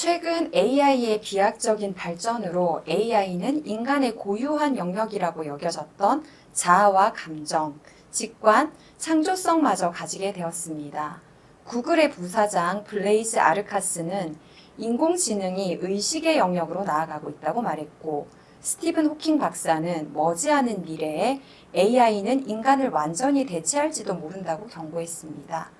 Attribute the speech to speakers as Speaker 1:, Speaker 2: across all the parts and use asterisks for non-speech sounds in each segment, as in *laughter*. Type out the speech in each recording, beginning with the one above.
Speaker 1: 최근 AI의 비약적인 발전으로 AI는 인간의 고유한 영역이라고 여겨졌던 자아와 감정, 직관, 창조성마저 가지게 되었습니다. 구글의 부사장 블레이즈 아르카스는 인공지능이 의식의 영역으로 나아가고 있다고 말했고, 스티븐 호킹 박사는 머지않은 미래에 AI는 인간을 완전히 대체할지도 모른다고 경고했습니다.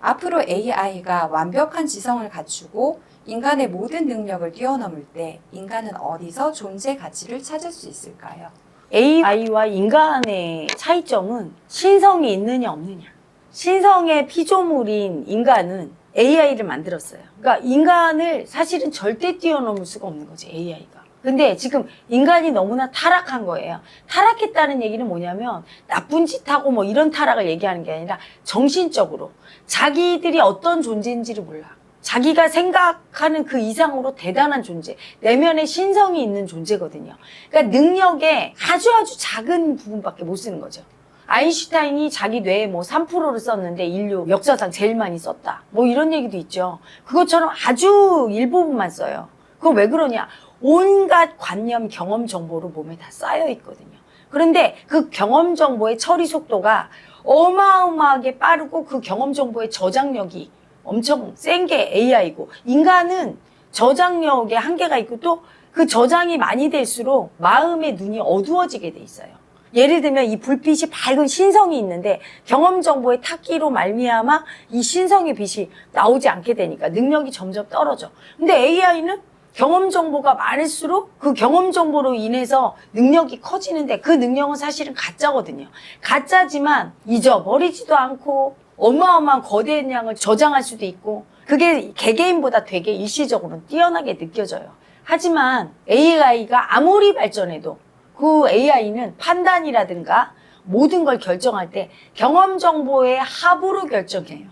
Speaker 1: 앞으로 AI가 완벽한 지성을 갖추고 인간의 모든 능력을 뛰어넘을 때 인간은 어디서 존재 가치를 찾을 수 있을까요?
Speaker 2: AI와 인간의 차이점은 신성이 있느냐 없느냐. 신성의 피조물인 인간은 AI를 만들었어요. 그러니까 인간을 사실은 절대 뛰어넘을 수가 없는 거지, AI가. 근데 지금 인간이 너무나 타락한 거예요. 타락했다는 얘기는 뭐냐면 나쁜 짓 하고 뭐 이런 타락을 얘기하는 게 아니라 정신적으로 자기들이 어떤 존재인지를 몰라. 자기가 생각하는 그 이상으로 대단한 존재, 내면에 신성이 있는 존재거든요. 그러니까 능력의 아주 아주 작은 부분밖에 못 쓰는 거죠. 아인슈타인이 자기 뇌에 뭐 3%를 썼는데 인류 역사상 제일 많이 썼다. 뭐 이런 얘기도 있죠. 그것처럼 아주 일부분만 써요. 그거 왜 그러냐? 온갖 관념, 경험 정보로 몸에 다 쌓여 있거든요. 그런데 그 경험 정보의 처리 속도가 어마어마하게 빠르고 그 경험 정보의 저장력이 엄청 센 게 AI고 인간은 저장력에 한계가 있고 또 그 저장이 많이 될수록 마음의 눈이 어두워지게 돼 있어요. 예를 들면 이 불빛이 밝은 신성이 있는데 경험 정보의 탁기로 말미암아 이 신성의 빛이 나오지 않게 되니까 능력이 점점 떨어져. 근데 AI는 경험 정보가 많을수록 그 경험 정보로 인해서 능력이 커지는데 그 능력은 사실은 가짜거든요. 가짜지만 잊어버리지도 않고 어마어마한 거대한 양을 저장할 수도 있고 그게 개개인보다 되게 일시적으로 뛰어나게 느껴져요. 하지만 AI가 아무리 발전해도 그 AI는 판단이라든가 모든 걸 결정할 때 경험 정보의 합으로 결정해요.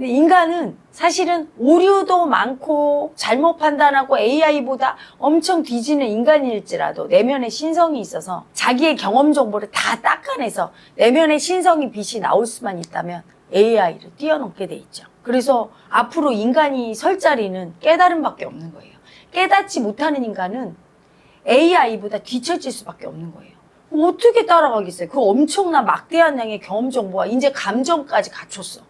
Speaker 2: 근데 인간은 사실은 오류도 많고 잘못 판단하고 AI보다 엄청 뒤지는 인간일지라도 내면에 신성이 있어서 자기의 경험 정보를 다 닦아내서 내면에 신성이 빛이 나올 수만 있다면 AI를 뛰어넘게 돼 있죠. 그래서 앞으로 인간이 설 자리는 깨달음밖에 없는 거예요. 깨닫지 못하는 인간은 AI보다 뒤처질 수밖에 없는 거예요. 어떻게 따라가겠어요? 그 엄청난 막대한 양의 경험 정보와 이제 감정까지 갖췄어.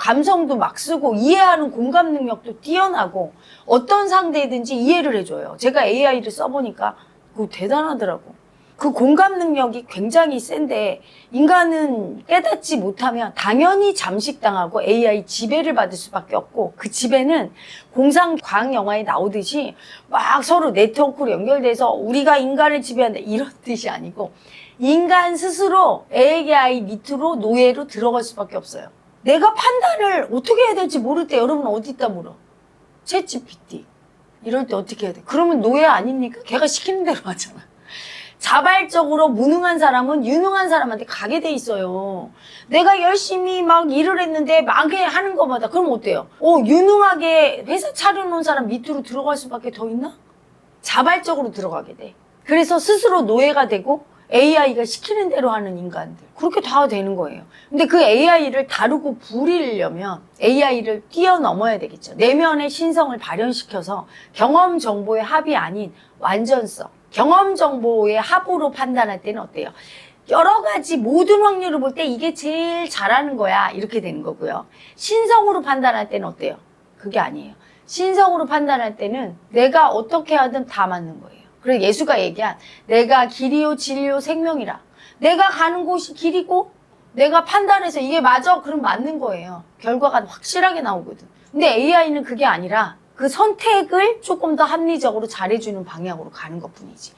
Speaker 2: 감성도 막 쓰고 이해하는 공감 능력도 뛰어나고 어떤 상대든지 이해를 해줘요. 제가 AI를 써보니까 그거 대단하더라고. 그 공감 능력이 굉장히 센데 인간은 깨닫지 못하면 당연히 잠식당하고 AI 지배를 받을 수밖에 없고 그 지배는 공상 과학 영화에 나오듯이 막 서로 네트워크로 연결돼서 우리가 인간을 지배한다 이런 *laughs* 뜻이 아니고 인간 스스로 AI 밑으로 노예로 들어갈 수밖에 없어요. 내가 판단을 어떻게 해야 될지 모를 때 여러분 어디 있다 물어? 챗 GPT. 이럴 때 어떻게 해야 돼? 그러면 노예 아닙니까? 걔가 시키는 대로 하잖아. 자발적으로 무능한 사람은 유능한 사람한테 가게 돼 있어요. 내가 열심히 막 일을 했는데 망해하는 것마다 그럼 어때요? 어, 유능하게 회사 차려놓은 사람 밑으로 들어갈 수밖에 더 있나? 자발적으로 들어가게 돼. 그래서 스스로 노예가 되고 AI가 시키는 대로 하는 인간들. 그렇게 다 되는 거예요. 근데 그 AI를 다루고 부리려면 AI를 뛰어넘어야 되겠죠. 내면의 신성을 발현시켜서 경험 정보의 합이 아닌 완전성, 경험 정보의 합으로 판단할 때는 어때요? 여러 가지 모든 확률을 볼 때 이게 제일 잘하는 거야. 이렇게 되는 거고요. 신성으로 판단할 때는 어때요? 그게 아니에요. 신성으로 판단할 때는 내가 어떻게 하든 다 맞는 거예요. 그래서 예수가 얘기한 내가 길이요 진리요 생명이라. 내가 가는 곳이 길이고 내가 판단해서 이게 맞아 그럼 맞는 거예요. 결과가 확실하게 나오거든. 근데 AI는 그게 아니라 그 선택을 조금 더 합리적으로 잘해주는 방향으로 가는 것 뿐이지.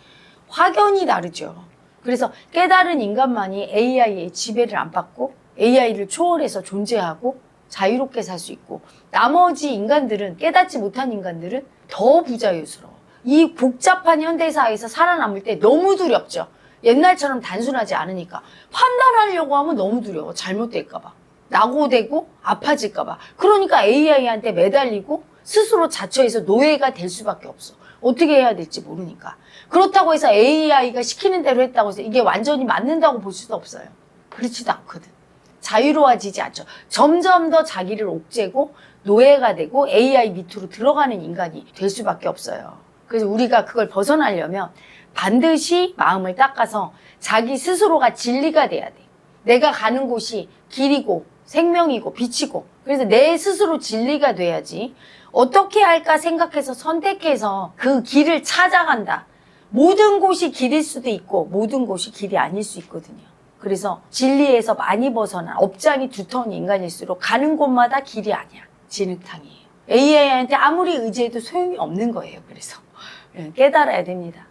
Speaker 2: 확연히 다르죠. 그래서 깨달은 인간만이 AI의 지배를 안 받고 AI를 초월해서 존재하고 자유롭게 살 수 있고 나머지 인간들은 깨닫지 못한 인간들은 더 부자유스러워. 이 복잡한 현대사회에서 살아남을 때 너무 두렵죠. 옛날처럼 단순하지 않으니까 판단하려고 하면 너무 두려워. 잘못될까봐. 낙오되고 아파질까봐. 그러니까 AI한테 매달리고 스스로 자처해서 노예가 될 수밖에 없어. 어떻게 해야 될지 모르니까. 그렇다고 해서 AI가 시키는 대로 했다고 해서 이게 완전히 맞는다고 볼 수도 없어요. 그렇지도 않거든. 자유로워지지 않죠. 점점 더 자기를 옥죄고 노예가 되고 AI 밑으로 들어가는 인간이 될 수밖에 없어요. 그래서 우리가 그걸 벗어나려면 반드시 마음을 닦아서 자기 스스로가 진리가 돼야 돼. 내가 가는 곳이 길이고 생명이고 빛이고 그래서 내 스스로 진리가 돼야지 어떻게 할까 생각해서 선택해서 그 길을 찾아간다. 모든 곳이 길일 수도 있고 모든 곳이 길이 아닐 수 있거든요. 그래서 진리에서 많이 벗어난 업장이 두터운 인간일수록 가는 곳마다 길이 아니야. 진흙탕이에요. AI한테 아무리 의지해도 소용이 없는 거예요. 그래서 예, 깨달아야 됩니다.